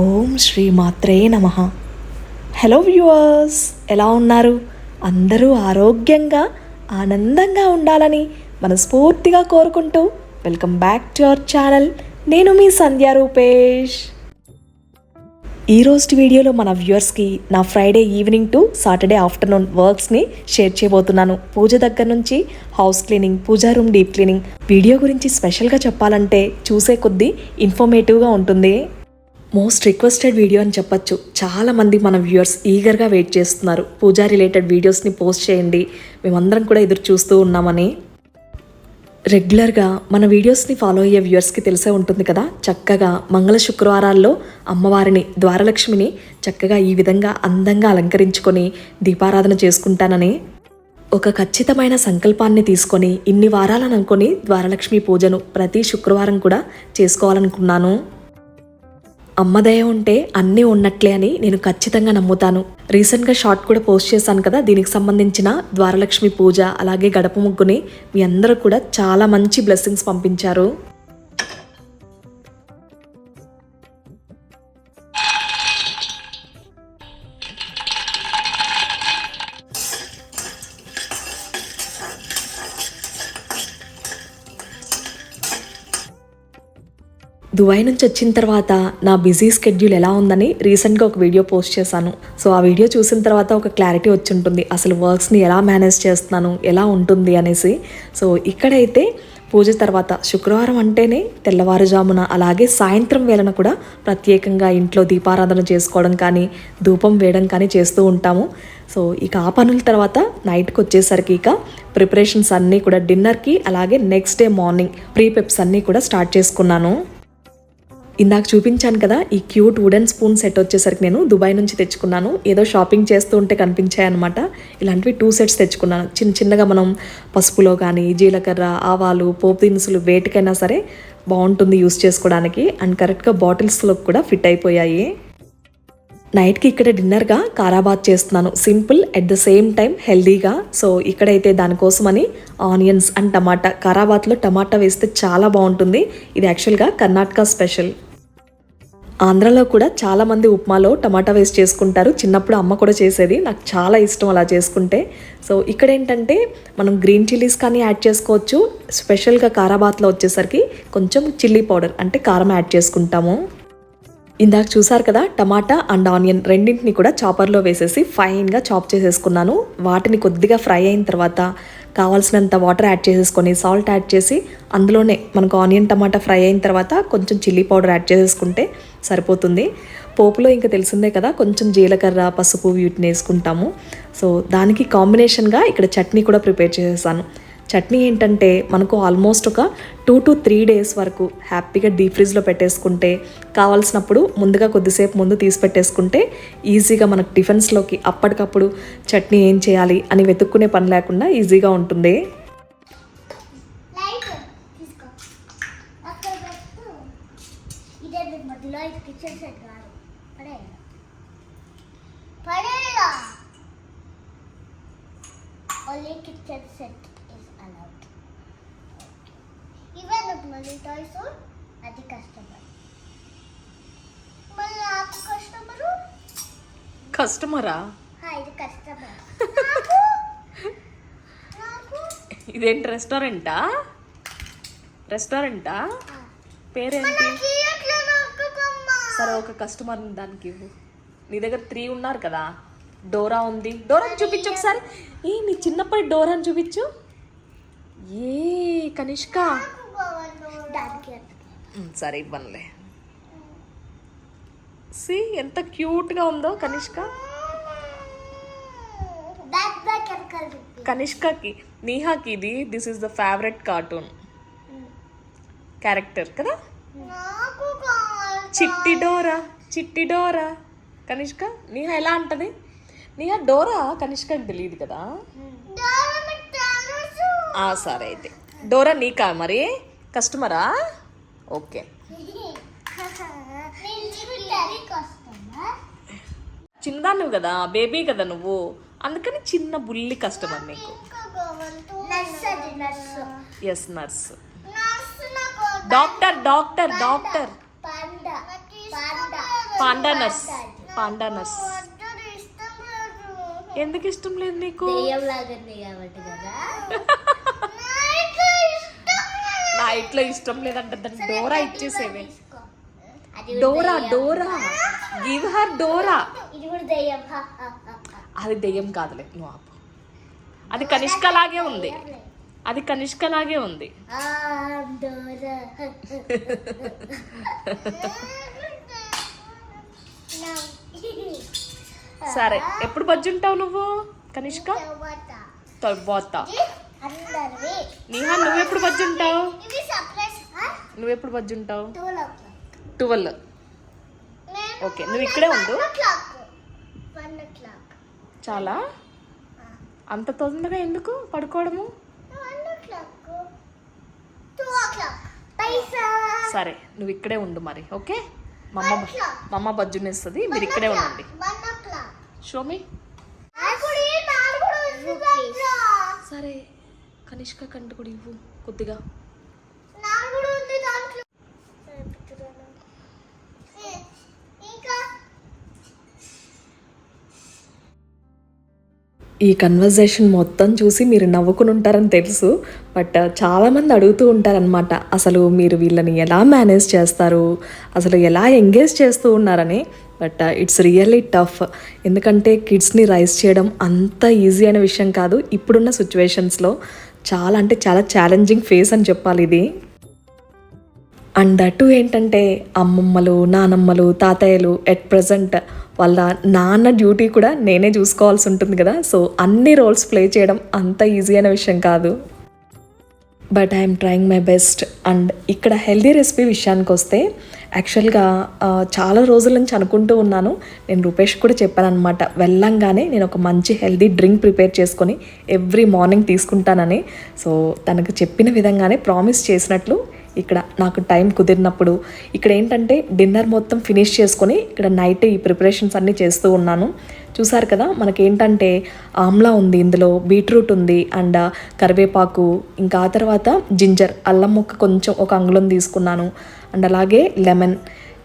ఓం శ్రీ మాత్రే నమ. Hello viewers ఎలా ఉన్నారు? అందరూ ఆరోగ్యంగా ఆనందంగా ఉండాలని మనస్ఫూర్తిగా కోరుకుంటూ welcome back to our channel. నేను మీ సంధ్యా రూపేష్. ఈ వీడియోలో మన వ్యూవర్స్కి నా Friday evening to Saturday afternoon వర్క్స్ని share చేయబోతున్నాను. పూజ దగ్గర నుంచి హౌస్ క్లీనింగ్ పూజా రూమ్ డీప్ క్లీనింగ్ వీడియో గురించి స్పెషల్గా చెప్పాలంటే చూసే కొద్దీ ఇన్ఫర్మేటివ్గా ఉంటుంది. మోస్ట్ రిక్వెస్టెడ్ వీడియో అని చెప్పొచ్చు. చాలామంది మన వ్యూవర్స్ ఈగర్గా వెయిట్ చేస్తున్నారు. పూజా రిలేటెడ్ వీడియోస్ని పోస్ట్ చేయండి. మేమందరం కూడా ఎదురు చూస్తూ ఉన్నామని. రెగ్యులర్గా మన వీడియోస్ని ఫాలో అయ్యే వ్యూవర్స్కి తెలిసే ఉంటుంది కదా? చక్కగా మంగళ శుక్రవారాల్లో అమ్మవారిని ద్వారలక్ష్మిని చక్కగా ఈ విధంగా అందంగా అలంకరించుకొని దీపారాధన చేసుకుంటానని. ఒక ఖచ్చితమైన సంకల్పాన్ని తీసుకొని ఇన్ని వారాలను అనుకొని ద్వారలక్ష్మి పూజను ప్రతి శుక్రవారం కూడా చేసుకోవాలనుకున్నాను. అమ్మదయ ఉంటే అన్నీ ఉన్నట్లే అని నేను ఖచ్చితంగా నమ్ముతాను. రీసెంట్గా షార్ట్ కూడా పోస్ట్ చేశాను కదా దీనికి సంబంధించిన ద్వారలక్ష్మి పూజ అలాగే గడప ముగ్గుని మీ అందరూ కూడా చాలా మంచి బ్లెస్సింగ్స్ పంపించారు. దుబాయ్ నుంచి వచ్చిన తర్వాత నా బిజీ స్కెడ్యూల్ ఎలా ఉందని రీసెంట్గా ఒక వీడియో పోస్ట్ చేశాను. సో ఆ వీడియో చూసిన తర్వాత ఒక క్లారిటీ వచ్చి ఉంటుంది. అసలు వర్క్స్ని ఎలా మేనేజ్ చేస్తున్నాను? ఎలా ఉంటుంది? అనేసి. సో ఇక్కడైతే పూజ తర్వాత శుక్రవారం అంటేనే తెల్లవారుజామున అలాగే సాయంత్రం వేళన కూడా ప్రత్యేకంగా ఇంట్లో దీపారాధన చేసుకోవడం కానీ ధూపం వేయడం కానీ చేస్తూ ఉంటాము. సో ఇక ఆ పనుల తర్వాత నైట్కి వచ్చేసరికి ఇక ప్రిపరేషన్స్ అన్నీ కూడా డిన్నర్కి అలాగే next day morning pre preps అన్నీ కూడా స్టార్ట్ చేసుకున్నాను. ఇందాక చూపించాను కదా ఈ క్యూట్ వుడెన్ స్పూన్ సెట్ వచ్చేసరికి నేను దుబాయ్ నుంచి తెచ్చుకున్నాను. ఏదో షాపింగ్ చేస్తూ ఉంటే కనిపించాయి అనమాట ఇలాంటివి టూ సెట్స్ తెచ్చుకున్నాను. చిన్న చిన్నగా మనం పసుపులో కానీ జీలకర్ర ఆవాలు పోపు దినుసులు వేటికైనా సరే బాగుంటుంది యూస్ చేసుకోవడానికి. అండ్ కరెక్ట్గా బాటిల్స్లో కూడా ఫిట్ అయిపోయాయి. నైట్కి ఇక్కడ డిన్నర్గా కారాబాత్ చేస్తున్నాను. Simple at the same time హెల్దీగా సో ఇక్కడైతే దానికోసమని ఆనియన్స్ అండ్ టమాటా. కారాబాత్లో టమాటా వేస్తే చాలా బాగుంటుంది. ఇది యాక్చువల్గా కర్ణాటక స్పెషల్. ఆంధ్రాలో కూడా చాలామంది ఉప్మాలో టమాటా వేస్ట్ చేసుకుంటారు. చిన్నప్పుడు అమ్మ కూడా చేసేది. నాకు చాలా ఇష్టం అలా చేసుకుంటే. సో ఇక్కడ ఏంటంటే మనం గ్రీన్ చిల్లీస్ కానీ యాడ్ చేసుకోవచ్చు. స్పెషల్గా కారాబాత్లో వచ్చేసరికి కొంచెం చిల్లీ పౌడర్ అంటే కారం యాడ్ చేసుకుంటాము. ఇందాక చూసారు కదా టమాటా అండ్ ఆనియన్ రెండింటిని కూడా చాపర్లో వేసేసి ఫైన్గా చాప్ చేసేసుకున్నాను. వాటిని కొద్దిగా ఫ్రై అయిన తర్వాత కావాల్సినంత వాటర్ యాడ్ చేసేసుకొని సాల్ట్ యాడ్ చేసి అందులోనే మనకు ఆనియన్ టమాటా ఫ్రై అయిన తర్వాత కొంచెం చిల్లీ పౌడర్ యాడ్ చేసేసుకుంటే సరిపోతుంది. పోపులో ఇంకా తెలిసిందే కదా కొంచెం జీలకర్ర పసుపు వీటిని వేసుకుంటాము. సో దానికి కాంబినేషన్గా ఇక్కడ చట్నీ కూడా ప్రిపేర్ చేసేసాను. చట్నీ ఏంటంటే మనకు ఆల్మోస్ట్ ఒక టూ టు త్రీ డేస్ వరకు హ్యాపీగా డీప్ ఫ్రిడ్జ్లో పెట్టేసుకుంటే కావాల్సినప్పుడు ముందుగా కొద్దిసేపు ముందు తీసి పెట్టేసుకుంటే ఈజీగా మనకు టిఫిన్స్లోకి అప్పటికప్పుడు చట్నీ ఏం చేయాలి అని వెతుక్కునే పని లేకుండా ఈజీగా ఉంటుంది లైట్ తీసుకో అక్కడ పెట్టు ఇదే బిగ్ మధ్యలో ఇది కిచెన్ సెట్ కాదు పడే పడేలా only kitchen set is allowed నాకు మళ్ళీ టాయ్స్ అది కస్టమర్ మళ్ళీ నాకు కస్టమరు కస్టమరా ఇది కస్టమర్ ఇదేంటి రెస్టారెంటా రెస్టారెంటా పేరేంటి? సరే ఒక కస్టమర్ దానికి ఇవ్వు. నీ దగ్గర త్రీ ఉన్నారు కదా? డోరా ఉంది. డోరాని చూపించు ఒకసారి. ఏ నీ చిన్నప్పటి డోరాని చూపించు. ఏ కనిష్క. సరే ఇవ్వనులే. సి ఎంత క్యూట్గా ఉందో కనిష్క. కనిష్కకి నీహాకి ఇది this is the favourite cartoon. Character కదా? చిట్టి డోరా చిట్టి డోరా. కనిష్క నీహా ఎలా అంటది? నీహా డోరా కనిష్కకి తెలియదు కదా? సరే అయితే. డోరా నీకా మరి? కస్టమరా? ఓకే. చిన్నదాన్ని కదా బేబీ కదా నువ్వు. అందుకని చిన్న బుల్లి కస్టమర్ నీకు. Yes nurse doctor doctor doctor panda nurse panda nurse. ఎందుకు ఇష్టం లేదు నీకు? కాబట్టి కదా. ఇంట్లో ఇష్టం లేదంటే దాన్ని Dora ఇచ్చేసేవే. Dora. Dora. Give her Dora. అది దెయ్యం కాదులే నువ్వు ఆపు. అది కనిష్క లాగే ఉంది. అది కనిష్క లాగే ఉంది. సరే ఎప్పుడు బజ్జుంటావు నువ్వు కనిష్క? తర్వాత. నీహా నువ్వెప్పుడు బజ్జుంటావు? సర్ప్రైజ్ నువ్వెప్పుడు బజ్జుంటావు? ట్వెల్వ్. ఓకే నువ్వు ఇక్కడే ఉండు. చాలా? అంత తొందరగా ఎందుకు పడుకోవడము? సరే నువ్వు ఇక్కడే ఉండు మరి ఓకే? మా అమ్మ మా అమ్మ బజ్జునేస్తుంది మీరు ఇక్కడే ఉండండి. షోమి సరే. కనిష్క కంటి కూడా ఇవ్వు కొద్దిగా. ఈ కన్వర్జేషన్ మొత్తం చూసి మీరు నవ్వుకుని ఉంటారని తెలుసు బట్ చాలామంది అడుగుతూ ఉంటారనమాట అసలు మీరు వీళ్ళని ఎలా మేనేజ్ చేస్తారు? అసలు ఎలా ఎంగేజ్ చేస్తూ ఉన్నారని? బట్ ఇట్స్ రియల్లీ టఫ్ ఎందుకంటే కిడ్స్ని రైస్ చేయడం అంత ఈజీ అనే విషయం కాదు. ఇప్పుడున్న సిచ్యువేషన్స్లో చాలా అంటే చాలా ఛాలెంజింగ్ ఫేస్ అని చెప్పాలి ఇది. అండ్ అటు ఏంటంటే అమ్మమ్మలు నానమ్మలు తాతయ్యలు ఎట్ ప్రజెంట్ వాళ్ళ నాన్న డ్యూటీ కూడా నేనే చూసుకోవాల్సి ఉంటుంది కదా. సో అన్ని రోల్స్ ప్లే చేయడం అంత ఈజీ అనే విషయం కాదు. But I'm trying my best and ఇక్కడ హెల్దీ రెసిపీ విషయానికి వస్తే యాక్చువల్గా చాలా రోజుల నుంచి అనుకుంటూ ఉన్నాను. నేను రూపేష్ కూడా చెప్పాను అనమాట వెళ్ళంగానే నేను ఒక మంచి హెల్దీ డ్రింక్ ప్రిపేర్ చేసుకొని ఎవ్రీ మార్నింగ్ తీసుకుంటానని. సో తనకు చెప్పిన విధంగానే ప్రామిస్ చేసినట్లు ఇక్కడ నాకు టైం కుదిరినప్పుడు. ఇక్కడ ఏంటంటే డిన్నర్ మొత్తం ఫినిష్ చేసుకొని ఇక్కడ నైట్ ఈ ప్రిపరేషన్స్ అన్నీ చేస్తూ ఉన్నాను. చూసారు కదా మనకేంటంటే ఆమ్లా ఉంది ఇందులో బీట్రూట్ ఉంది అండ్ కరివేపాకు ఇంకా ఆ తర్వాత జింజర్ అల్లం ముక్క కొంచెం ఒక అంగుళం తీసుకున్నాను. అండ్ అలాగే లెమన్.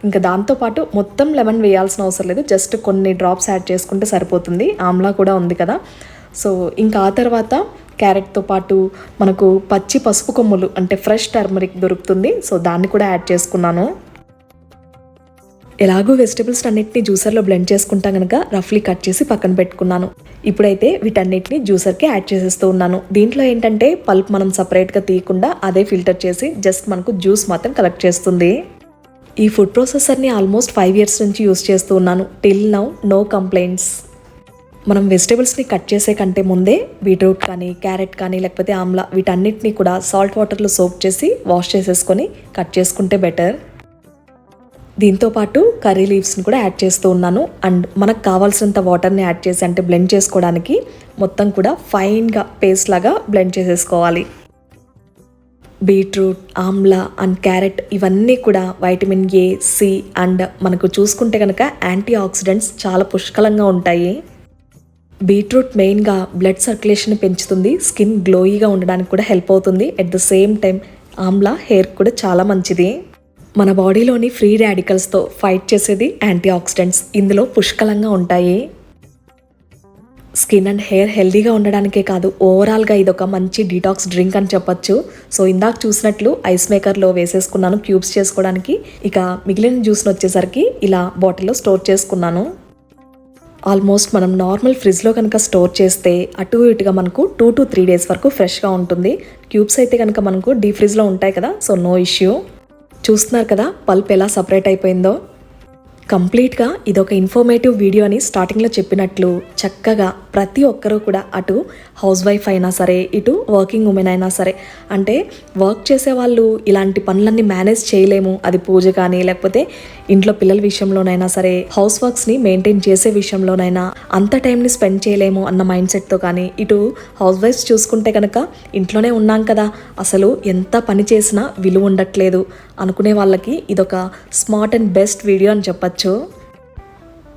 ఇంకా దాంతోపాటు మొత్తం లెమన్ వేయాల్సిన అవసరం లేదు. జస్ట్ కొన్ని డ్రాప్స్ యాడ్ చేసుకుంటే సరిపోతుంది. ఆమ్లా కూడా ఉంది కదా. సో ఇంకా ఆ తర్వాత క్యారెట్తో పాటు మనకు పచ్చి పసుపు కొమ్ములు అంటే ఫ్రెష్ టర్మరిక్ దొరుకుతుంది. సో దాన్ని కూడా యాడ్ చేసుకున్నాను. ఎలాగో వెజిటబుల్స్ అన్నింటినీ జ్యూసర్లో బ్లెండ్ చేసుకుంటా కనుక రఫ్లీ కట్ చేసి పక్కన పెట్టుకున్నాను. ఇప్పుడైతే వీటన్నిటిని జ్యూసర్కి యాడ్ చేసేస్తూ ఉన్నాను. దీంట్లో ఏంటంటే పల్ప్ మనం సపరేట్గా తీయకుండా అదే ఫిల్టర్ చేసి జస్ట్ మనకు జ్యూస్ మాత్రం కలెక్ట్ చేస్తుంది. ఈ ఫుడ్ ప్రాసెసర్ని ఆల్మోస్ట్ ఫైవ్ ఇయర్స్ నుంచి యూస్ చేస్తూ ఉన్నాను. Till now no complaints. మనం వెజిటేబుల్స్ని కట్ చేసే కంటే ముందే బీట్రూట్ కానీ క్యారెట్ కానీ లేకపోతే ఆమ్లా వీటన్నిటిని కూడా సాల్ట్ వాటర్లో సోప్ చేసి వాష్ చేసేసుకొని కట్ చేసుకుంటే బెటర్. దీంతో పాటు కర్రీ లీవ్స్ని కూడా యాడ్ చేస్తూ ఉన్నాను. అండ్ మనకు కావాల్సినంత వాటర్ని యాడ్ చేసి అంటే బ్లెండ్ చేసుకోవడానికి మొత్తం కూడా ఫైన్గా పేస్ట్ లాగా బ్లెండ్ చేసేసుకోవాలి. బీట్రూట్ ఆమ్లా అండ్ క్యారెట్ ఇవన్నీ కూడా వైటమిన్ ఏ సి అండ్ మనకు చూసుకుంటే కనుక యాంటీ ఆక్సిడెంట్స్ చాలా పుష్కలంగా ఉంటాయి. బీట్రూట్ మెయిన్గా బ్లడ్ సర్క్యులేషన్ పెంచుతుంది. స్కిన్ గ్లోయిగా ఉండడానికి కూడా హెల్ప్ అవుతుంది. At the same time amla hair కూడా చాలా మంచిది. మన బాడీలోని ఫ్రీ రాడికల్స్తో ఫైట్ చేసేది యాంటీ ఆక్సిడెంట్స్ ఇందులో పుష్కలంగా ఉంటాయి. స్కిన్ అండ్ హెయిర్ హెల్దీగా ఉండడానికే కాదు ఓవరాల్గా ఇది ఒక మంచి డీటాక్స్ డ్రింక్ అని చెప్పొచ్చు. సో ఇందాక చూసినట్లు ఐస్ మేకర్లో వేసేసుకున్నాను క్యూబ్స్ చేసుకోవడానికి. ఇక మిగిలిన జ్యూస్ని వచ్చేసరికి ఇలా బాటిల్లో స్టోర్ చేసుకున్నాను. ఆల్మోస్ట్ మనం నార్మల్ ఫ్రిడ్జ్లో కనుక స్టోర్ చేస్తే అటు ఇటుగా మనకు టూ టు త్రీ డేస్ వరకు ఫ్రెష్గా ఉంటుంది. క్యూబ్స్ అయితే కనుక మనకు డీ ఫ్రిడ్జ్లో ఉంటాయి కదా సో నో ఇష్యూ. చూస్తున్నారు కదా పల్ప్ ఎలా సపరేట్ అయిపోయిందో. కంప్లీట్గా ఇదొక ఇన్ఫర్మేటివ్ వీడియో అని స్టార్టింగ్లో చెప్పినట్లు చక్కగా ప్రతి ఒక్కరూ కూడా అటు హౌస్ వైఫ్ అయినా సరే ఇటు వర్కింగ్ ఉమెన్ అయినా సరే అంటే వర్క్ చేసే వాళ్ళు ఇలాంటి పనులన్నీ మేనేజ్ చేయలేము. అది పూజ కానీ లేకపోతే ఇంట్లో పిల్లల విషయంలోనైనా సరే హౌస్ వర్క్స్ని మెయింటైన్ చేసే విషయంలోనైనా అంత టైంని స్పెండ్ చేయలేము అన్న మైండ్ సెట్తో కానీ ఇటు హౌస్ వైఫ్స్ చూసుకుంటే కనుక ఇంట్లోనే ఉన్నాం కదా అసలు ఎంత పని చేసినా విలువ ఉండట్లేదు అనుకునే వాళ్ళకి ఇదొక స్మార్ట్ అండ్ బెస్ట్ వీడియో అని చెప్పచ్చు.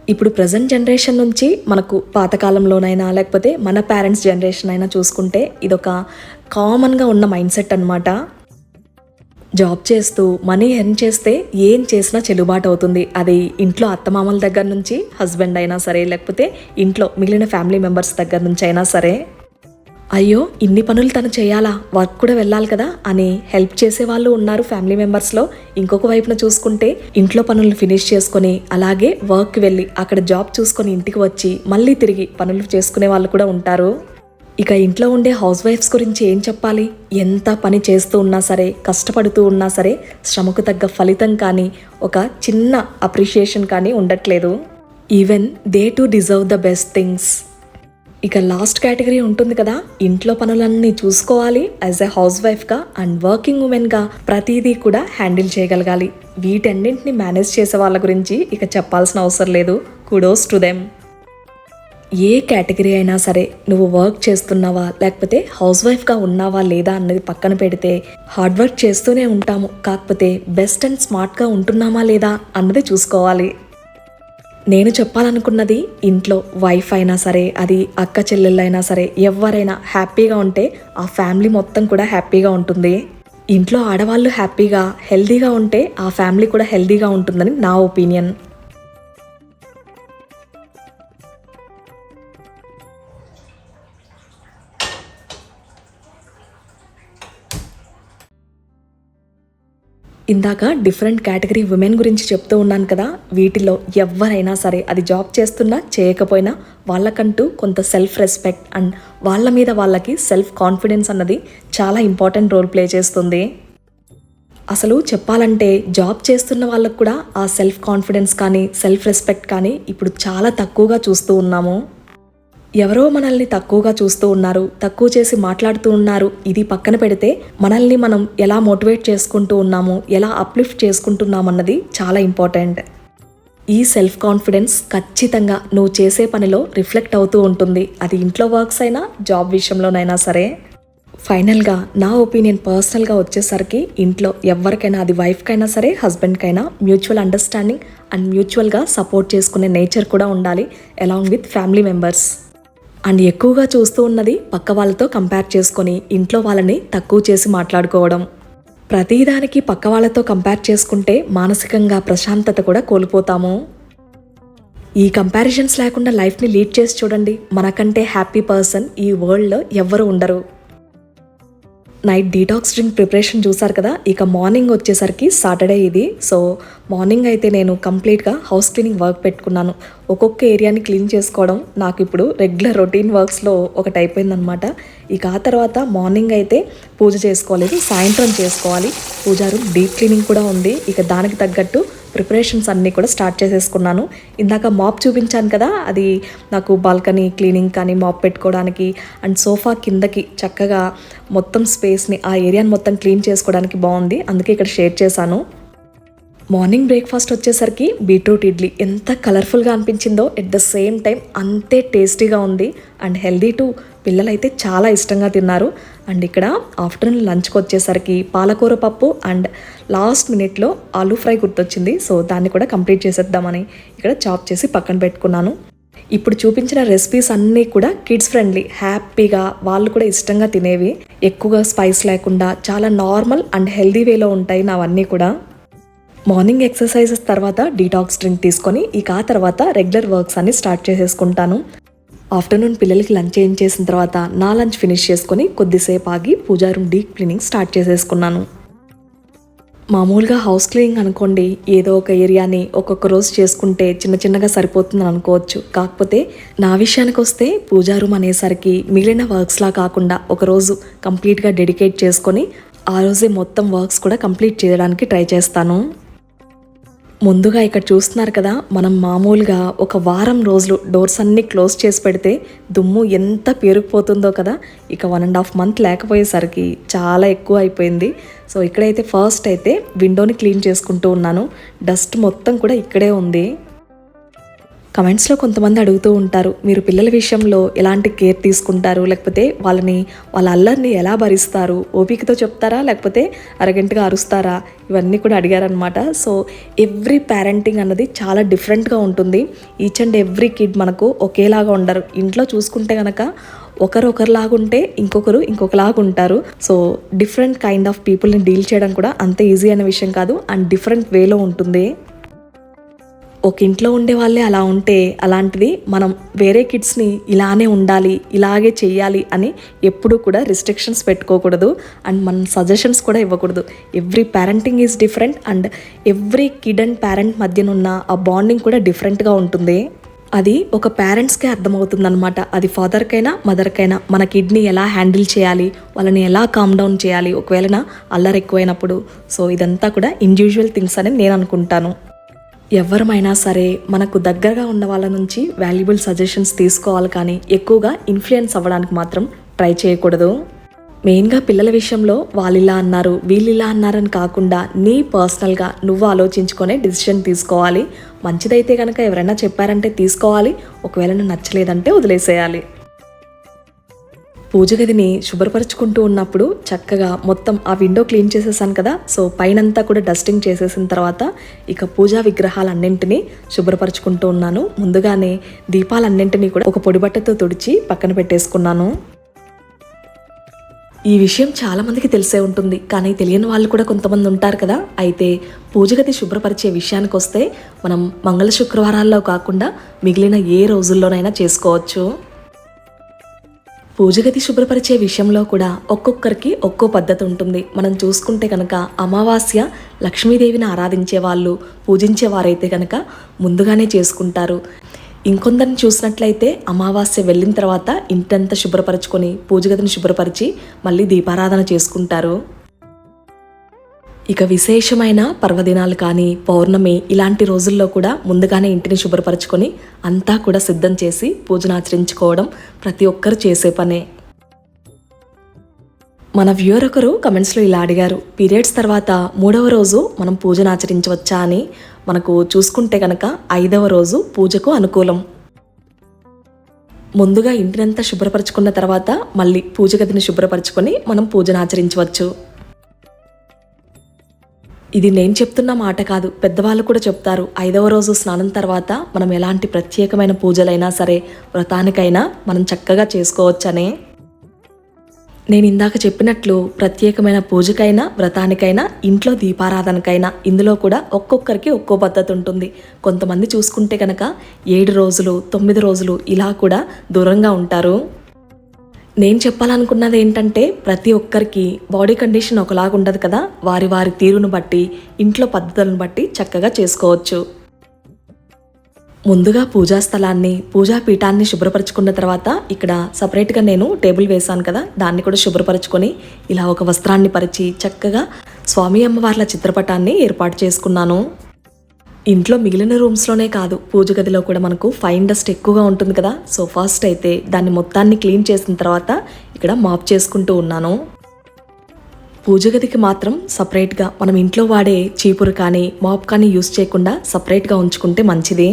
ఇప్పుడు ప్రజెంట్ జనరేషన్ నుంచి మనకు పాతకాలంలోనైనా లేకపోతే మన పేరెంట్స్ జనరేషన్ అయినా చూసుకుంటే ఇదొక కామన్గా ఉన్న మైండ్ సెట్ అనమాట జాబ్ చేస్తూ మనీ ఎర్న్ చేస్తే ఏం చేసినా చెల్లుబాటు అవుతుంది. అది ఇంట్లో అత్తమామల దగ్గర నుంచి హస్బెండ్ అయినా సరే లేకపోతే ఇంట్లో మిగిలిన ఫ్యామిలీ మెంబర్స్ దగ్గర నుంచి అయినా సరే. అయ్యో ఇన్ని పనులు తను చేయాలా? వర్క్ కూడా వెళ్ళాలి కదా? అని హెల్ప్ చేసే వాళ్ళు ఉన్నారు ఫ్యామిలీ మెంబర్స్లో. ఇంకొక వైపున చూసుకుంటే ఇంట్లో పనులు ఫినిష్ చేసుకొని అలాగే వర్క్కి వెళ్ళి అక్కడ జాబ్ చూసుకొని ఇంటికి వచ్చి మళ్ళీ తిరిగి పనులు చేసుకునే వాళ్ళు కూడా ఉంటారు. ఇక ఇంట్లో ఉండే హౌస్ వైఫ్స్ గురించి ఏం చెప్పాలి? ఎంత పని చేస్తూ ఉన్నా సరే కష్టపడుతూ ఉన్నా సరే శ్రమకు తగ్గ ఫలితం కానీ ఒక చిన్న అప్రిషియేషన్ కానీ ఉండట్లేదు. Even they too deserve the best things. ఇక లాస్ట్ కేటగిరీ ఉంటుంది కదా. ఇంట్లో పనులన్నీ చూసుకోవాలి. యాజ్ ఎ హౌస్ వైఫ్గా అండ్ వర్కింగ్ ఉమెన్గా ప్రతిదీ కూడా హ్యాండిల్ చేయగలగాలి. వీటన్నింటిని మేనేజ్ చేసే వాళ్ళ గురించి ఇక చెప్పాల్సిన అవసరం లేదు. కుడోస్ టు దెమ్ ఏ కేటగిరీ అయినా సరే నువ్వు వర్క్ చేస్తున్నావా? లేకపోతే హౌస్ వైఫ్గా ఉన్నావా లేదా అన్నది పక్కన పెడితే హార్డ్ వర్క్ చేస్తూనే ఉంటాము. కాకపోతే బెస్ట్ అండ్ స్మార్ట్గా ఉంటున్నామా లేదా అన్నది చూసుకోవాలి. నేను చెప్పాలనుకున్నది ఇంట్లో వైఫ్ అయినా సరే అది అక్క చెల్లెళ్ళైనా సరే ఎవరైనా హ్యాపీగా ఉంటే ఆ ఫ్యామిలీ మొత్తం కూడా హ్యాపీగా ఉంటుంది. ఇంట్లో ఆడవాళ్ళు హ్యాపీగా హెల్దీగా ఉంటే ఆ ఫ్యామిలీ కూడా హెల్దీగా ఉంటుందని నా ఒపీనియన్ ఇందాక డిఫరెంట్ కేటగిరీ ఉమెన్ గురించి చెప్తూ ఉన్నాను కదా వీటిలో ఎవరైనా సరే అది జాబ్ చేస్తున్నా చేయకపోయినా వాళ్ళకంటూ కొంత సెల్ఫ్ రెస్పెక్ట్ అండ్ వాళ్ళ మీద వాళ్ళకి సెల్ఫ్ కాన్ఫిడెన్స్ అన్నది చాలా ఇంపార్టెంట్ రోల్ ప్లే చేస్తుంది. అసలు చెప్పాలంటే జాబ్ చేస్తున్న వాళ్ళకు కూడా ఆ సెల్ఫ్ కాన్ఫిడెన్స్ కానీ సెల్ఫ్ రెస్పెక్ట్ కానీ ఇప్పుడు చాలా తక్కువగా చూస్తూ ఉన్నాము. ఎవరో మనల్ని తక్కువగా చూస్తూ ఉన్నారు తక్కువ చేసి మాట్లాడుతూ ఉన్నారు. ఇది పక్కన పెడితే మనల్ని మనం ఎలా మోటివేట్ చేసుకుంటూ ఉన్నాము ఎలా అప్లిఫ్ట్ చేసుకుంటున్నామన్నది చాలా ఇంపార్టెంట్. ఈ సెల్ఫ్ కాన్ఫిడెన్స్ ఖచ్చితంగా నువ్వు చేసే పనిలో రిఫ్లెక్ట్ అవుతూ ఉంటుంది. అది ఇంట్లో వర్క్స్ అయినా జాబ్ విషయంలోనైనా సరే. ఫైనల్గా నా ఒపీనియన్ పర్సనల్గా వచ్చేసరికి ఇంట్లో ఎవరికైనా అది వైఫ్కైనా సరే హస్బెండ్కైనా మ్యూచువల్ అండర్స్టాండింగ్ అండ్ మ్యూచువల్గా సపోర్ట్ చేసుకునే నేచర్ కూడా ఉండాలి along with family members. And ఎక్కువగా చూస్తూ ఉన్నది పక్క వాళ్ళతో కంపేర్ చేసుకొని ఇంట్లో వాళ్ళని తక్కువ చేసి మాట్లాడుకోవడం. ప్రతిదానికి పక్క వాళ్ళతో కంపేర్ చేసుకుంటే మానసికంగా ప్రశాంతత కూడా కోల్పోతాము. ఈ కంపారిజన్స్ లేకుండా లైఫ్ని లీడ్ చేసి చూడండి. మనకంటే హ్యాపీ పర్సన్ ఈ వరల్డ్లో ఎవ్వరు ఉండరు. నైట్ డీటాక్స్ డ్రింక్ ప్రిపరేషన్ చూసారు కదా ఇక మార్నింగ్ వచ్చేసరికి సాటర్డే ఇది. సో మార్నింగ్ అయితే నేను కంప్లీట్గా హౌస్ క్లీనింగ్ వర్క్ పెట్టుకున్నాను. ఒక్కొక్క ఏరియాని క్లీన్ చేసుకోవడం నాకు ఇప్పుడు రెగ్యులర్ రొటీన్ వర్క్స్లో ఒకటి అయిపోయిందనమాట ఇక ఆ తర్వాత మార్నింగ్ అయితే పూజ చేసుకోలేదు సాయంత్రం చేసుకోవాలి. పూజారు డీప్ క్లీనింగ్ కూడా ఉంది. ఇక దానికి తగ్గట్టు ప్రిపరేషన్స్ అన్నీ కూడా స్టార్ట్ చేసేసుకున్నాను. ఇందాక మాప్ చూపించాను కదా అది నాకు బాల్కనీ క్లీనింగ్ కానీ మాప్ పెట్టుకోవడానికి అండ్ సోఫా కిందకి చక్కగా మొత్తం స్పేస్ని ఆ ఏరియాని మొత్తం క్లీన్ చేసుకోవడానికి బాగుంది. అందుకే ఇక్కడ షేర్ చేశాను. మార్నింగ్ బ్రేక్ఫాస్ట్ వచ్చేసరికి బీట్రూట్ ఇడ్లీ. ఎంత కలర్ఫుల్గా అనిపించిందో ఎట్ ద సేమ్ టైం అంతే టేస్టీగా ఉంది. అండ్ హెల్దీ టు పిల్లలైతే చాలా ఇష్టంగా తిన్నారు. అండ్ ఇక్కడ ఆఫ్టర్నూన్ లంచ్కి వచ్చేసరికి పాలకూర పప్పు అండ్ లాస్ట్ మినిట్లో ఆలూ ఫ్రై గుర్తొచ్చింది. సో దాన్ని కూడా కంప్లీట్ చేసేద్దామని ఇక్కడ చాప్ చేసి పక్కన పెట్టుకున్నాను. ఇప్పుడు చూపించిన రెసిపీస్ అన్నీ కూడా కిడ్స్ ఫ్రెండ్లీ హ్యాపీగా వాళ్ళు కూడా ఇష్టంగా తినేవి. ఎక్కువగా స్పైస్ లేకుండా చాలా నార్మల్ అండ్ హెల్దీ వేలో ఉంటాయి నావన్నీ కూడా. మార్నింగ్ ఎక్సర్సైజెస్ తర్వాత డీటాక్స్ డ్రింక్ తీసుకొని ఇక ఆ తర్వాత రెగ్యులర్ వర్క్స్ అన్ని స్టార్ట్ చేసేసుకుంటాను. ఆఫ్టర్నూన్ పిల్లలకి లంచ్ ఏం చేసిన తర్వాత నా లంచ్ ఫినిష్ చేసుకొని కొద్దిసేపు ఆగి పూజా రూమ్ డీప్ క్లీనింగ్ స్టార్ట్ చేసేసుకున్నాను. మామూలుగా హౌస్ క్లీనింగ్ అనుకోండి ఏదో ఒక ఏరియాని ఒక్కొక్క రోజు చేసుకుంటే చిన్న చిన్నగా సరిపోతుందని అనుకోవచ్చు. కాకపోతే నా విషయానికి వస్తే పూజా రూమ్ అనేసరికి మిగిలిన వర్క్స్లా కాకుండా ఒక రోజు కంప్లీట్గా డెడికేట్ చేసుకొని ఆ రోజే మొత్తం వర్క్స్ కూడా కంప్లీట్ చేయడానికి ట్రై చేస్తాను. ముందుగా ఇక్కడ చూస్తున్నారు కదా మనం మామూలుగా ఒక వారం రోజులు డోర్స్ అన్నీ క్లోజ్ చేసి పెడితే దుమ్ము ఎంత పేరుకుపోతుందో కదా ఇక వన్ అండ్ హాఫ్ మంత్ లేకపోయేసరికి చాలా ఎక్కువ అయిపోయింది. సో ఇక్కడైతే ఫస్ట్ అయితే విండోని క్లీన్ చేసుకుంటూ ఉన్నాను. డస్ట్ మొత్తం కూడా ఇక్కడే ఉంది. కమెంట్స్లో కొంతమంది అడుగుతూ ఉంటారు మీరు పిల్లల విషయంలో ఎలాంటి కేర్ తీసుకుంటారు? లేకపోతే వాళ్ళని వాళ్ళ అల్లరిని ఎలా భరిస్తారు? ఓపికతో చెప్తారా? లేకపోతే అరగంటగా అరుస్తారా? ఇవన్నీ కూడా అడిగారనమాట సో ఎవ్రీ పేరెంటింగ్ అన్నది చాలా డిఫరెంట్గా ఉంటుంది. ఈచ్ అండ్ ఎవ్రీ కిడ్ మనకు ఒకేలాగా ఉండరు. ఇంట్లో చూసుకుంటే కనుక ఒకరు ఒకరిలాగుంటే ఇంకొకరు ఇంకొకలాగా ఉంటారు సో డిఫరెంట్ కైండ్ ఆఫ్ పీపుల్ని డీల్ చేయడం కూడా అంత ఈజీ అనే విషయం కాదు. అండ్ డిఫరెంట్ వేలో ఉంటుంది. ఒక ఇంట్లో ఉండే వాళ్ళే అలా ఉంటే అలాంటిది మనం వేరే కిడ్స్ని ఇలానే ఉండాలి ఇలాగే చేయాలి అని ఎప్పుడూ కూడా రిస్ట్రిక్షన్స్ పెట్టుకోకూడదు. అండ్ మన సజెషన్స్ కూడా ఇవ్వకూడదు. Every parenting is different and every kid and parent మధ్యనున్న ఆ బాండింగ్ కూడా డిఫరెంట్గా ఉంటుంది. అది ఒక పేరెంట్స్కే అర్థమవుతుంది అనమాట అది ఫాదర్కైనా మదర్కైనా మన కిడ్ని ఎలా హ్యాండిల్ చేయాలి వాళ్ళని ఎలా కామ్ డౌన్ చేయాలి. ఒకవేళ అల్లరి ఎక్కువైనప్పుడు. సో ఇదంతా కూడా ఇండివిజువల్ థింగ్స్ అని నేను అనుకుంటాను. ఎవరమైనా సరే మనకు దగ్గరగా ఉన్న వాళ్ళ నుంచి వాల్యుబుల్ సజెషన్స్ తీసుకోవాలి కానీ ఎక్కువగా ఇన్ఫ్లుయెన్స్ అవ్వడానికి మాత్రం ట్రై చేయకూడదు. మెయిన్గా పిల్లల విషయంలో వాళ్ళు ఇలా అన్నారు వీళ్ళు ఇలా అన్నారని కాకుండా నీ పర్సనల్గా నువ్వు ఆలోచించుకొని డిసిషన్ తీసుకోవాలి. మంచిదైతే కనుక ఎవరైనా చెప్పారంటే తీసుకోవాలి. ఒకవేళ నువ్వు నచ్చలేదంటే వదిలేసేయాలి. పూజ గదిని శుభ్రపరచుకుంటూ ఉన్నప్పుడు చక్కగా మొత్తం ఆ విండో క్లీన్ చేసేసాను కదా. సో పైనంతా కూడా డస్టింగ్ చేసేసిన తర్వాత ఇక పూజా విగ్రహాలన్నింటినీ శుభ్రపరచుకుంటూ ఉన్నాను. ముందుగానే దీపాలన్నింటినీ కూడా ఒక పొడిబట్టతో తుడిచి పక్కన పెట్టేసుకున్నాను. ఈ విషయం చాలామందికి తెలిసే ఉంటుంది. కానీ తెలియని వాళ్ళు కూడా కొంతమంది ఉంటారు కదా. అయితే పూజ గది శుభ్రపరిచే విషయానికి వస్తే మనం మంగళ శుక్రవారాల్లో కాకుండా మిగిలిన ఏ రోజుల్లోనైనా చేసుకోవచ్చు. పూజగది శుభ్రపరిచే విషయంలో కూడా ఒక్కొక్కరికి ఒక్కో పద్ధతి ఉంటుంది. మనం చూసుకుంటే కనుక అమావాస్య లక్ష్మీదేవిని ఆరాధించే వాళ్ళు పూజించే వారైతే కనుక ముందుగానే చేసుకుంటారు. ఇంకొందరిని చూసినట్లయితే అమావాస్య వెళ్ళిన తర్వాత ఇంటంతా శుభ్రపరచుకొని పూజగదిని శుభ్రపరిచి మళ్ళీ దీపారాధన చేసుకుంటారు. ఇక విశేషమైన పర్వదినాలు కానీ పౌర్ణమి ఇలాంటి రోజుల్లో కూడా ముందుగానే ఇంటిని శుభ్రపరచుకొని అంతా కూడా సిద్ధం చేసి పూజను ఆచరించుకోవడం ప్రతి ఒక్కరు చేసే పనే. మన వ్యూవర్ ఒకరు కమెంట్స్లో ఇలా అడిగారు పీరియడ్స్ తర్వాత మూడవ రోజు మనం పూజను ఆచరించవచ్చా? అని. మనకు చూసుకుంటే కనుక ఐదవ రోజు పూజకు అనుకూలం. ముందుగా ఇంటినంతా శుభ్రపరచుకున్న తర్వాత మళ్ళీ పూజ గదిని శుభ్రపరచుకొని మనం పూజను ఆచరించవచ్చు. ఇది నేను చెప్తున్న మాట కాదు. పెద్దవాళ్ళు కూడా చెప్తారు. ఐదవ రోజు స్నానం తర్వాత మనం ఎలాంటి ప్రత్యేకమైన పూజలైనా సరే వ్రతానికైనా మనం చక్కగా చేసుకోవచ్చనే. నేను ఇందాక చెప్పినట్లు ప్రత్యేకమైన పూజకైనా వ్రతానికైనా ఇంట్లో దీపారాధనకైనా ఇందులో కూడా ఒక్కొక్కరికి ఒక్కో పద్ధతి ఉంటుంది. కొంతమంది చూసుకుంటే కనుక ఏడు రోజులు తొమ్మిది రోజులు ఇలా కూడా దూరంగా ఉంటారు. నేను చెప్పాలనుకున్నది ఏంటంటే ప్రతి ఒక్కరికి బాడీ కండిషన్ ఒకలాగా ఉండదు కదా వారి వారి తీరును బట్టి ఇంట్లో పద్ధతులను బట్టి చక్కగా చేసుకోవచ్చు. ముందుగా పూజా స్థలాన్ని పూజా పీఠాన్ని శుభ్రపరచుకున్న తర్వాత ఇక్కడ సపరేట్గా నేను టేబుల్ వేశాను కదా దాన్ని కూడా శుభ్రపరచుకొని ఇలా ఒక వస్త్రాన్ని పరిచి చక్కగా స్వామి అమ్మవార్ల చిత్రపటాన్ని ఏర్పాటు చేసుకున్నాను. ఇంట్లో మిగిలిన రూమ్స్లోనే కాదు పూజ గదిలో కూడా మనకు ఫైన్ డస్ట్ ఎక్కువగా ఉంటుంది కదా. సో ఫస్ట్ అయితే దాన్ని మొత్తాన్ని క్లీన్ చేసిన తర్వాత ఇక్కడ మాప్ చేసుకుంటూ ఉన్నాను. పూజ గదికి మాత్రం సపరేట్గా మనం ఇంట్లో వాడే చీపురు కానీ మాప్ కానీ యూస్ చేయకుండా సపరేట్గా ఉంచుకుంటే మంచిది.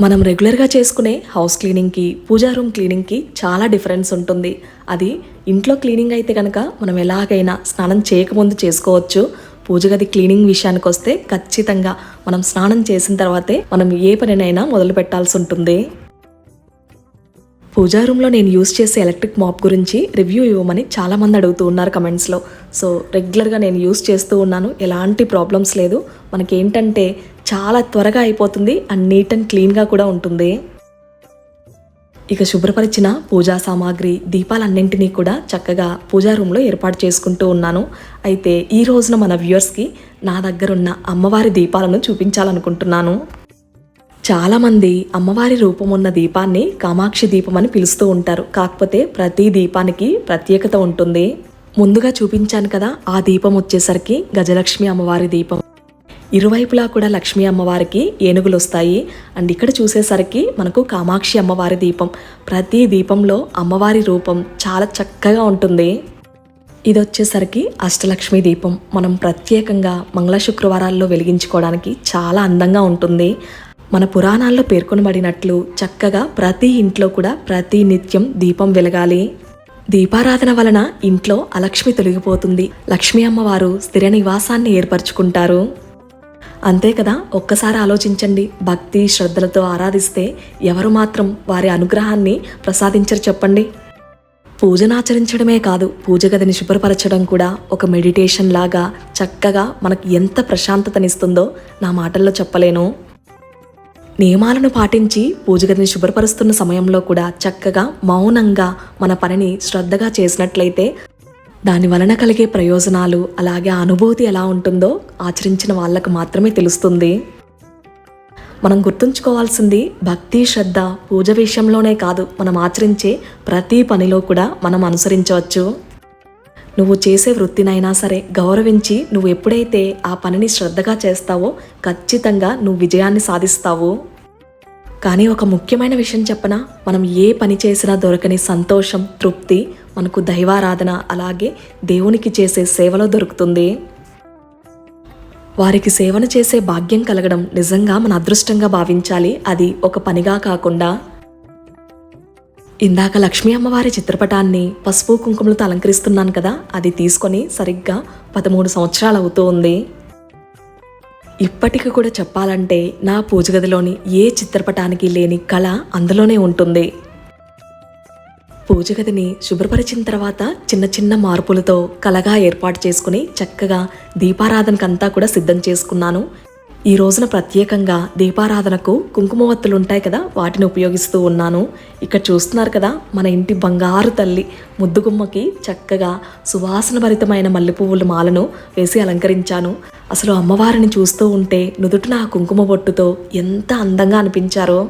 మనం రెగ్యులర్గా చేసుకునే హౌస్ క్లీనింగ్కి పూజా రూమ్ క్లీనింగ్కి చాలా డిఫరెన్స్ ఉంటుంది. అది ఇంట్లో క్లీనింగ్ అయితే కనుక మనం ఎలాగైనా స్నానం చేయకముందు చేసుకోవచ్చు. పూజ గది క్లీనింగ్ విషయానికి వస్తే ఖచ్చితంగా మనం స్నానం చేసిన తర్వాతే మనం ఏ పనినైనా మొదలు పెట్టాల్సి ఉంటుంది. పూజా రూమ్లో నేను యూస్ చేసే ఎలక్ట్రిక్ మాప్ గురించి రివ్యూ ఇవ్వమని చాలామంది అడుగుతూ ఉన్నారు కమెంట్స్లో. సో రెగ్యులర్గా నేను యూస్ చేస్తూ ఉన్నాను. ఎలాంటి ప్రాబ్లమ్స్ లేదు. మనకి ఏంటంటే చాలా త్వరగా అయిపోతుంది. అండ్ నీట్ అండ్ క్లీన్గా కూడా ఉంటుంది. ఇక శుభ్రపరిచిన పూజా సామాగ్రి దీపాలన్నింటినీ కూడా చక్కగా పూజా రూమ్లో ఏర్పాటు చేసుకుంటూ ఉన్నాను. అయితే ఈ రోజున మన వ్యూయర్స్కి నా దగ్గరున్న అమ్మవారి దీపాలను చూపించాలనుకుంటున్నాను. చాలామంది అమ్మవారి రూపం ఉన్న దీపాన్ని కామాక్షి దీపం అని పిలుస్తూ ఉంటారు. కాకపోతే ప్రతి దీపానికి ప్రత్యేకత ఉంటుంది. ముందుగా చూపించాను కదా ఆ దీపం వచ్చేసరికి గజలక్ష్మి అమ్మవారి దీపం. ఇరువైపులా కూడా లక్ష్మీ అమ్మవారికి ఏనుగులు వస్తాయి అండ్ ఇక్కడ చూసేసరికి మనకు కామాక్షి అమ్మవారి దీపం. ప్రతి దీపంలో అమ్మవారి రూపం చాలా చక్కగా ఉంటుంది. ఇది వచ్చేసరికి అష్టలక్ష్మి దీపం. మనం ప్రత్యేకంగా మంగళ శుక్రవారాల్లో వెలిగించుకోవడానికి చాలా అందంగా ఉంటుంది. మన పురాణాల్లో పేర్కొనబడినట్లు చక్కగా ప్రతి ఇంట్లో కూడా ప్రతి నిత్యం దీపం వెలగాలి. దీపారాధన వలన ఇంట్లో అలక్ష్మి తొలగిపోతుంది. లక్ష్మీ అమ్మవారు స్థిర నివాసాన్ని ఏర్పరచుకుంటారు. అంతే కదా ఒక్కసారి ఆలోచించండి. భక్తి శ్రద్ధలతో ఆరాధిస్తే ఎవరు మాత్రం వారి అనుగ్రహాన్ని ప్రసాదించరు చెప్పండి. పూజనాచరించడమే కాదు పూజ గదిని శుభ్రపరచడం కూడా ఒక మెడిటేషన్ లాగా చక్కగా మనకు ఎంత ప్రశాంతతనిస్తుందో నా మాటల్లో చెప్పలేను. నియమాలను పాటించి పూజ గదిని శుభ్రపరుస్తున్న సమయంలో కూడా చక్కగా మౌనంగా మన పనిని శ్రద్ధగా చేసినట్లయితే దాని వలన కలిగే ప్రయోజనాలు అలాగే ఆ అనుభూతి ఎలా ఉంటుందో ఆచరించిన వాళ్ళకు మాత్రమే తెలుస్తుంది. మనం గుర్తుంచుకోవాల్సింది భక్తి శ్రద్ధ పూజ విషయంలోనే కాదు. మనం ఆచరించే ప్రతి పనిలో కూడా మనం అనుసరించవచ్చు. నువ్వు చేసే వృత్తినైనా సరే గౌరవించి నువ్వు ఎప్పుడైతే ఆ పనిని శ్రద్ధగా చేస్తావో ఖచ్చితంగా నువ్వు విజయాన్ని సాధిస్తావు. కానీ ఒక ముఖ్యమైన విషయం చెప్పనా? మనం ఏ పని చేసినా దొరకని సంతోషం తృప్తి మనకు దైవారాధన అలాగే దేవునికి చేసే సేవలో దొరుకుతుంది. వారికి సేవను చేసే భాగ్యం కలగడం నిజంగా మన అదృష్టంగా భావించాలి. అది ఒక పనిగా కాకుండా. ఇందాక లక్ష్మీ అమ్మవారి చిత్రపటాన్ని పసుపు కుంకుమలతో అలంకరిస్తున్నాను కదా అది తీసుకొని సరిగ్గా పదమూడు సంవత్సరాలు అవుతూ ఉంది. ఇప్పటికి కూడా చెప్పాలంటే నా పూజ గదిలోని ఏ చిత్రపటానికి లేని కళ అందులోనే ఉంటుంది. పూజ గదిని శుభ్రపరిచిన తర్వాత చిన్న చిన్న మార్పులతో కలగా ఏర్పాటు చేసుకుని చక్కగా దీపారాధనకంతా కూడా సిద్ధం చేసుకున్నాను. ఈ రోజున ప్రత్యేకంగా దీపారాధనకు కుంకుమ వత్తులు ఉంటాయి కదా వాటిని ఉపయోగిస్తూ ఉన్నాను. ఇక్కడ చూస్తున్నారు కదా మన ఇంటి బంగారు తల్లి ముద్దుగుమ్మకి చక్కగా సువాసన భరితమైన మల్లె పువ్వుల మాలను వేసి అలంకరించాను. అసలు అమ్మవారిని చూస్తూ ఉంటే నుదుటిన ఆ కుంకుమ బొట్టుతో ఎంత అందంగా అనిపించారో.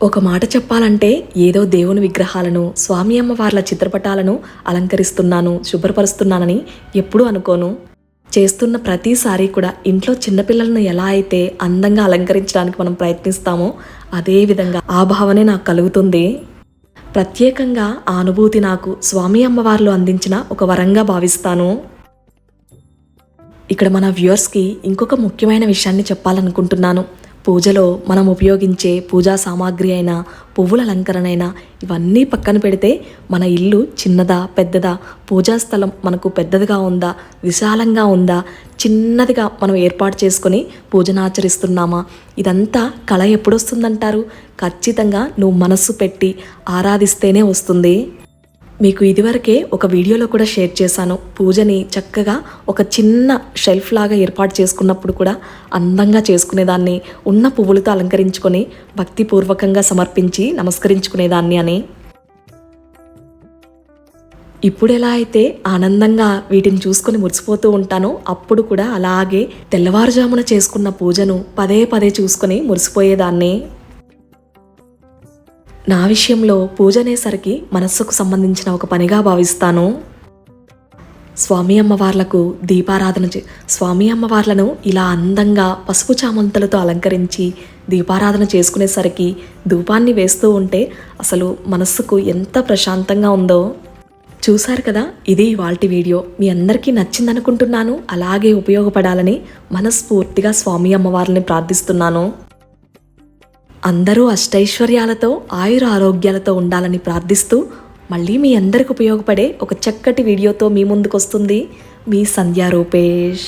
ఒక మాట చెప్పాలంటే ఏదో దేవుని విగ్రహాలను స్వామి అమ్మవార్ల చిత్రపటాలను అలంకరిస్తున్నాను శుభ్రపరుస్తున్నానని ఎప్పుడూ అనుకోను. చేస్తున్న ప్రతిసారి కూడా ఇంట్లో చిన్నపిల్లలను ఎలా అయితే అందంగా అలంకరించడానికి మనం ప్రయత్నిస్తామో అదే విధంగా ఆ భావనే నాకు కలుగుతుంది. ప్రత్యేకంగా ఆ అనుభూతి నాకు స్వామి అమ్మవార్లు అందించిన ఒక వరంగా భావిస్తాను. ఇక్కడ మన వ్యూవర్స్కి ఇంకొక ముఖ్యమైన విషయాన్ని చెప్పాలనుకుంటున్నాను. పూజలో మనం ఉపయోగించే పూజా సామాగ్రి అయినా పువ్వుల అలంకరణ అయినా ఇవన్నీ పక్కన పెడితే మన ఇల్లు చిన్నదా పెద్దదా పూజా స్థలం మనకు పెద్దదిగా ఉందా విశాలంగా ఉందా చిన్నదిగా మనం ఏర్పాటు చేసుకొని పూజను ఆచరిస్తున్నామా? ఇదంతా కళ ఎప్పుడొస్తుందంటారు? ఖచ్చితంగా నువ్వు మనస్సు పెట్టి ఆరాధిస్తేనే వస్తుంది. మీకు ఇదివరకే ఒక వీడియోలో కూడా షేర్ చేశాను. పూజని చక్కగా ఒక చిన్న షెల్ఫ్ లాగా ఏర్పాటు చేసుకున్నప్పుడు కూడా అందంగా చేసుకునేదాన్ని ఉన్న పువ్వులతో అలంకరించుకొని భక్తిపూర్వకంగా సమర్పించి నమస్కరించుకునేదాన్ని అని. ఇప్పుడు ఎలా అయితే ఆనందంగా వీటిని చూసుకొని మురిసిపోతూ ఉంటానో అప్పుడు కూడా అలాగే తెల్లవారుజామున చేసుకున్న పూజను పదే పదే చూసుకొని మురిసిపోయేదాన్ని. నా విషయంలో పూజ అనేసరికి మనస్సుకు సంబంధించిన ఒక పనిగా భావిస్తాను. స్వామి అమ్మవార్లకు దీపారాధన చే స్వామి అమ్మవార్లను ఇలా అందంగా పసుపు చామంతులతో అలంకరించి దీపారాధన చేసుకునేసరికి ధూపాన్ని వేస్తూ ఉంటే అసలు మనస్సుకు ఎంత ప్రశాంతంగా ఉందో. చూశారు కదా ఇది వాల్టి వీడియో. మీ అందరికీ నచ్చిందనుకుంటున్నాను అలాగే ఉపయోగపడాలని మనస్ఫూర్తిగా స్వామి అమ్మవారిని ప్రార్థిస్తున్నాను. అందరూ అష్టైశ్వర్యాలతో ఆయుర ఆరోగ్యాలతో ఉండాలని ప్రార్థిస్తూ మళ్ళీ మీ అందరికి ఉపయోగపడే ఒక చక్కటి వీడియోతో మీ ముందుకు వస్తుంది మీ సంధ్యా రూపేష్.